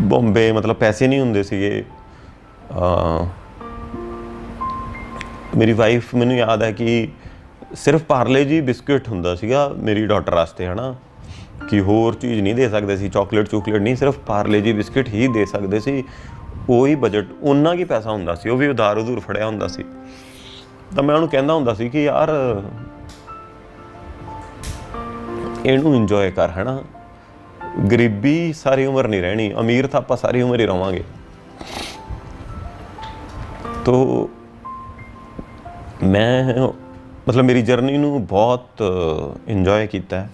ਬੰਬੇ ਮਤਲਬ ਪੈਸੇ ਨਹੀਂ ਹੁੰਦੇ ਸੀਗੇ। ਅ ਮੇਰੀ ਵਾਈਫ ਮੈਨੂੰ ਯਾਦ ਹੈ ਕਿ ਸਿਰਫ ਪਾਰਲੇ ਜੀ ਬਿਸਕੁਟ ਹੁੰਦਾ ਸੀਗਾ ਮੇਰੀ ਡਾਟਰ ਵਾਸਤੇ, ਹਨਾ? ਕਿ ਹੋਰ ਚੀਜ਼ ਨਹੀਂ ਦੇ ਸਕਦੇ ਸੀ ਚਾਕਲੇਟ ਚੁਕਲੇਟ ਨਹੀਂ, ਸਿਰਫ ਪਾਰਲੇ ਜੀ ਬਿਸਕੁਟ ਹੀ ਦੇ ਸਕਦੇ ਸੀ। ਉਹੀ ਬਜਟ ਉਹਨਾਂ ਕੀ ਪੈਸਾ ਹੁੰਦਾ ਸੀ, ਉਹ ਵੀ ਉਧਾਰ ਉਧੂਰ ਫੜਿਆ ਹੁੰਦਾ ਸੀ। ਤਾਂ ਮੈਂ ਉਹਨੂੰ ਕਹਿੰਦਾ ਹੁੰਦਾ ਸੀ ਕਿ ਯਾਰ ਇਹਨੂੰ ਇੰਜੋਏ ਕਰ, ਹਨਾ? ਗਰੀਬੀ ਸਾਰੀ ਉਮਰ ਨਹੀਂ ਰਹਿਣੀ, ਅਮੀਰ ਤਾਂ ਆਪਾਂ ਸਾਰੀ ਉਮਰ ਹੀ ਰਵਾਂਗੇ। ਤੋ ਮੈਂ, ਮਤਲਬ ਮੇਰੀ ਜਰਨੀ ਨੂੰ ਬਹੁਤ ਇੰਜੋਏ ਕੀਤਾ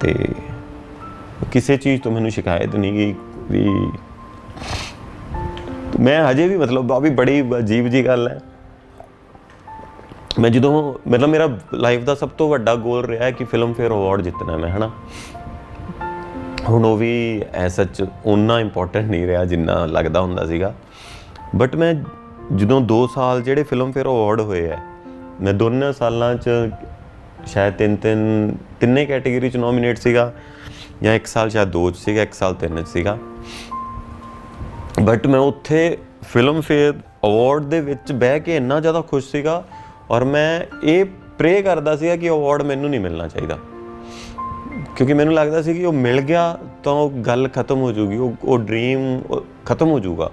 ਤੇ ਕਿਸੇ ਚੀਜ਼ ਤੋਂ ਮੈਨੂੰ ਸ਼ਿਕਾਇਤ ਨਹੀਂ ਗਈ ਵੀ ਮੈਂ ਹਜੇ ਵੀ ਮਤਲਬ ਆ ਵੀ ਬੜੀ ਅਜੀਬ ਜੀ ਗੱਲ ਹੈ। ਮੈਂ ਜਦੋਂ, ਮਤਲਬ ਮੇਰਾ ਲਾਈਫ ਦਾ ਸਭ ਤੋਂ ਵੱਡਾ ਗੋਲ ਰਿਹਾ ਹੈ ਕਿ ਫਿਲਮ ਫੇਅਰ ਅਵਾਰਡ ਜਿੱਤਣਾ ਮੈਂ ਹਨਾ ਹੁਣ ਉਹ ਵੀ ਐ ਸੱਚ ਉਨਾ ਇੰਪੋਰਟੈਂਟ ਨਹੀਂ ਰਿਹਾ ਜਿੰਨਾ ਲੱਗਦਾ ਹੁੰਦਾ ਸੀਗਾ। ਬਟ ਮੈਂ ਜਦੋਂ 2 ਸਾਲ ਜਿਹੜੇ ਫਿਲਮ ਫੇਅਰ ਅਵਾਰਡ ਹੋਏ ਆ, ਮੈਂ ਦੋਨਾਂ ਸਾਲਾਂ 'ਚ ਸ਼ਾਇਦ ਤਿੰਨ ਤਿੰਨ, ਤਿੰਨੇ ਕੈਟਾਗਰੀ 'ਚ ਨੋਮੀਨੇਟ ਸੀਗਾ ਜਾਂ ਇੱਕ ਸਾਲ ਸ਼ਾਇਦ ਦੋ 'ਚ ਸੀਗਾ, ਇੱਕ ਸਾਲ ਤਿੰਨ 'ਚ ਸੀਗਾ। ਬਟ ਮੈਂ ਉੱਥੇ ਫਿਲਮ ਫੇਅਰ ਅਵਾਰਡ ਦੇ ਵਿੱਚ ਬਹਿ ਕੇ ਇੰਨਾ ਜ਼ਿਆਦਾ ਖੁਸ਼ ਸੀਗਾ ਔਰ ਮੈਂ ਇਹ ਪ੍ਰੇ ਕਰਦਾ ਸੀਗਾ ਕਿ ਅਵਾਰਡ ਮੈਨੂੰ ਨਹੀਂ ਮਿਲਣਾ ਚਾਹੀਦਾ। ਕਿਉਂਕਿ ਮੈਨੂੰ ਲੱਗਦਾ ਸੀ ਕਿ ਉਹ ਮਿਲ ਗਿਆ ਤਾਂ ਉਹ ਗੱਲ ਖਤਮ ਹੋ ਜਾਊਗੀ, ਉਹ ਉਹ ਡ੍ਰੀਮ ਖਤਮ ਹੋ ਜੂਗਾ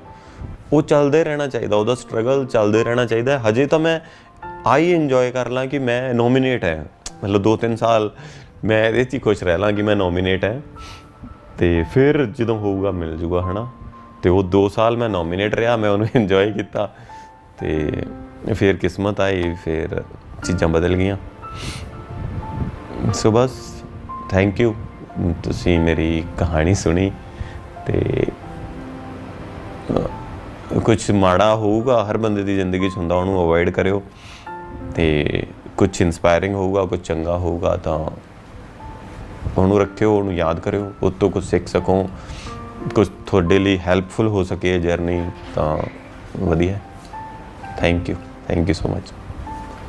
ਉਹ ਚੱਲਦੇ ਰਹਿਣਾ ਚਾਹੀਦਾ, ਉਹਦਾ ਸਟਰਗਲ ਚੱਲਦੇ ਰਹਿਣਾ ਚਾਹੀਦਾ। ਹਜੇ ਤਾਂ ਮੈਂ ਆਈ ਇੰਜੋਏ ਕਰ ਲਾਂ ਕਿ ਮੈਂ ਨੋਮੀਨੇਟ ਹੈ। ਮਤਲਬ 2-3 ਸਾਲ ਮੈਂ ਇਹਦੇ 'ਚ ਹੀ ਖੁਸ਼ ਰਹਿ ਲਾਂ ਕਿ ਮੈਂ ਨੋਮੀਨੇਟ ਹੈ। ਤੇ ਫਿਰ ਜਦੋਂ ਹੋਊਗਾ, ਮਿਲ ਜੂਗਾ ਹਨਾ? ਤੇ ਉਹ 2 ਸਾਲ ਮੈਂ ਨੋਮੀਨੇਟ ਰਿਹਾ, ਮੈਂ ਉਹਨੂੰ ਇੰਜੋਏ ਕੀਤਾ। ਤੇ ਫਿਰ ਕਿਸਮਤ ਆਈ, ਫਿਰ ਚੀਜ਼ਾਂ ਬਦਲ ਗਈਆਂ। ਸੋ ਬਸ ਥੈਂਕ ਯੂ ਤੁਸੀਂ ਮੇਰੀ ਕਹਾਣੀ ਸੁਣੀ ਤੇ ਕੁਝ ਮਾੜਾ ਹੋਊਗਾ, ਹਰ ਬੰਦੇ ਦੀ ਜ਼ਿੰਦਗੀ 'ਚ ਹੁੰਦਾ, ਉਹਨੂੰ ਅਵੋਇਡ ਕਰਿਓ। ਤੇ ਕੁਝ ਇਨਸਪਾਇਰਿੰਗ ਹੋਊਗਾ ਕੁਝ ਚੰਗਾ ਹੋਊਗਾ, ਤਾਂ ਉਹਨੂੰ ਰੱਖਿਓ, ਉਹਨੂੰ ਯਾਦ ਕਰਿਓ ਉਹ ਤੋਂ ਕੁਝ ਸਿੱਖ ਸਕੋ। ਕੁਝ ਤੁਹਾਡੇ ਲਈ ਹੈਲਪਫੁਲ ਹੋ ਸਕੇ ਜਰਨੀ ਤਾਂ ਵਧੀਆ। Thank you thank you so much